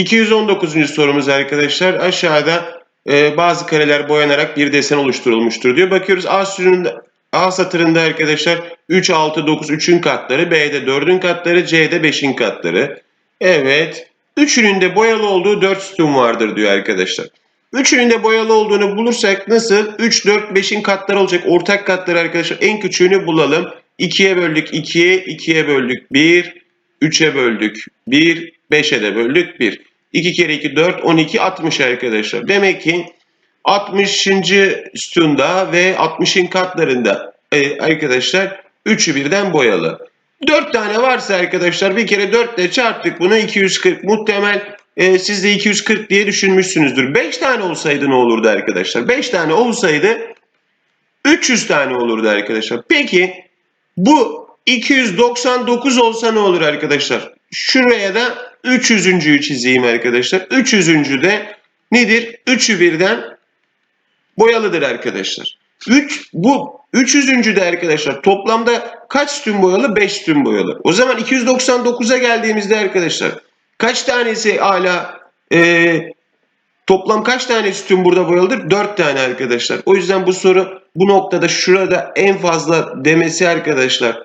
219. sorumuz arkadaşlar. Aşağıda e, bazı kareler boyanarak bir desen oluşturulmuştur diyor. Bakıyoruz A sütununda A satırında arkadaşlar 3, 6, 9 3'ün katları, B'de 4'ün katları, C'de 5'in katları. Evet. Üçünün de boyalı olduğu 4 sütun vardır diyor arkadaşlar. Üçünün de boyalı olduğunu bulursak nasıl? 3, 4, 5'in katları olacak. Ortak katları arkadaşlar. En küçüğünü bulalım. 2'ye böldük 2'ye, 2'ye böldük 1, 3'e böldük 1, 5'e de böldük 1. 2 kere 2 4, 12, 60 arkadaşlar. Demek ki 60. sütunda ve 60'ın katlarında e, arkadaşlar 3'ü birden boyalı. 4 tane varsa arkadaşlar bir kere 4 ile çarptık bunu 240. Muhtemel e, siz de 240 diye düşünmüşsünüzdür. 5 tane olsaydı ne olurdu arkadaşlar? 5 tane olsaydı 300 tane olurdu arkadaşlar. Peki bu 299 olsa ne olur arkadaşlar? Şuraya da 300.'ü çizeyim arkadaşlar. 300. de nedir? 3'ü birden boyalıdır arkadaşlar. 3 bu 300. de arkadaşlar toplamda kaç sütun boyalı? 5 sütun boyalı. O zaman 299'a geldiğimizde arkadaşlar kaç tanesi hala e, toplam kaç tane sütun burada boyalıdır? 4 tane arkadaşlar. O yüzden bu soru bu noktada şurada en fazla demesi arkadaşlar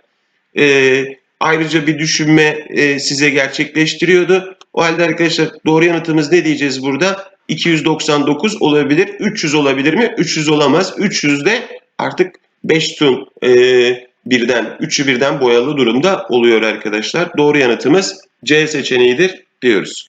e, ayrıca bir düşünme e, size gerçekleştiriyordu. O halde arkadaşlar doğru yanıtımız ne diyeceğiz burada? 299 olabilir. 300 olabilir mi? 300 olamaz. 300 de artık 5 tun e, birden, 3'ü birden boyalı durumda oluyor arkadaşlar. Doğru yanıtımız C seçeneğidir diyoruz.